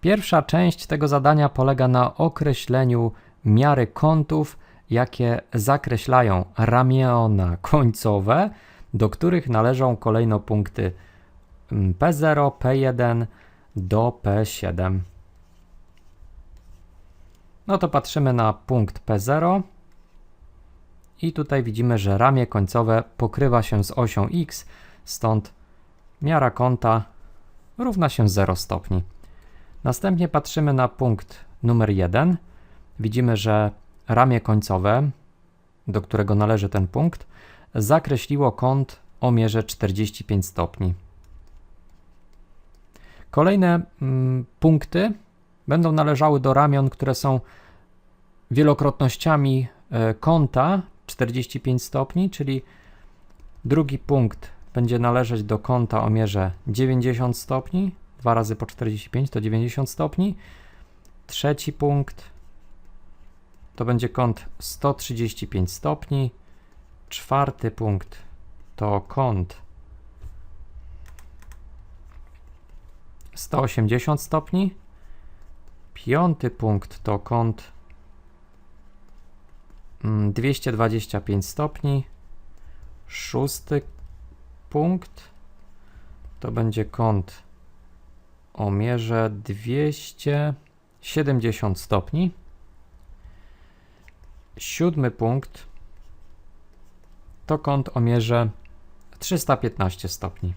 Pierwsza część tego zadania polega na określeniu miary kątów, jakie zakreślają ramiona końcowe, do których należą kolejno punkty mm, P0, P1 do P7. No to patrzymy na punkt P0 i tutaj widzimy, że ramię końcowe pokrywa się z osią X, stąd miara kąta równa się 0 stopni. Następnie patrzymy na punkt numer 1. Widzimy, że ramię końcowe, do którego należy ten punkt, zakreśliło kąt o mierze 45 stopni. Kolejne mm, punkty będą należały do ramion, które są wielokrotnościami e, kąta 45 stopni, czyli drugi punkt będzie należeć do kąta o mierze 90 stopni, 2 razy po 45 to 90 stopni. Trzeci punkt to będzie kąt 135 stopni. Czwarty punkt to kąt 180 stopni. Piąty punkt to kąt mm, 225 stopni. Szósty punkt to będzie kąt o mierze 270 stopni. Siódmy punkt to kąt o mierze 315 stopni.